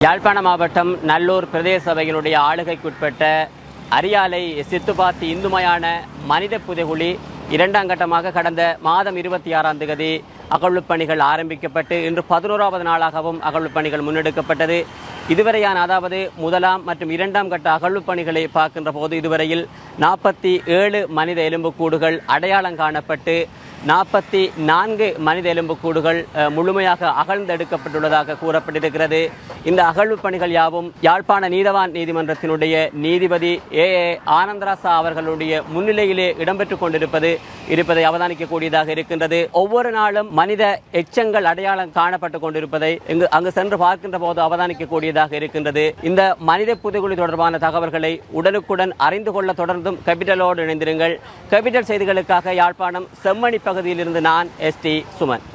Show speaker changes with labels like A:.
A: யாழ்ப்பாண மாவட்டம் நல்லூர் பிரதேச சபையினுடைய ஆளுகைக்குட்பட்ட அரியாலை சித்துபாத்தி இந்துமயான மனித புதைகுழி இரண்டாம் கட்டமாக கடந்த மாதம் இருபத்தி ஆறாம் தேதி அகழ்வுப் பணிகள் ஆரம்பிக்கப்பட்டு இன்று பதினோராவது நாளாகவும் அகழ்வுப் பணிகள் முன்னெடுக்கப்பட்டது. இதுவரையான அதாவது முதலாம் மற்றும் இரண்டாம் கட்ட அகழ்வுப் பணிகளை பார்க்கின்ற போது இதுவரையில் நாற்பத்தி ஏழு மனித எலும்புக்கூடுகள் அடையாளம் காணப்பட்டு நாற்பத்தி நான்கு மனித எலும்புக்கூடுகள் முழுமையாக அகழ்ந்தெடுக்கப்பட்டுள்ளதாக கூறப்பட்டிருக்கிறது. இந்த அகழ்வு பணிகள் யாவும் யாழ்ப்பாண நீதவான் நீதிமன்றத்தினுடைய நீதிபதி ஏ. ஏ. ஆனந்தராசா அவர்களுடைய முன்னிலையிலே இடம்பெற்றுக் கொண்டிருப்பது இருப்பதை அவதானிக்கக்கூடியதாக இருக்கின்றது. ஒவ்வொரு நாளும் மனித எச்சங்கள் அடையாளம் காணப்பட்டுக் கொண்டிருப்பதை இங்கு அங்கு சென்று பார்க்கின்ற போது அவதானிக்கக்கூடியதாக இருக்கின்றது. இந்த மனித புதுகுழி தொடர்பான தகவல்களை உடனுக்குடன் அறிந்து கொள்ள தொடர்ந்தும் கேபிட்டலோடு இணைந்திருங்கள். கேபிட்டல் செய்திகளுக்காக யாழ்ப்பாணம் செம்மணி பகுதியிலிருந்து நான் எஸ் டி சுமன்.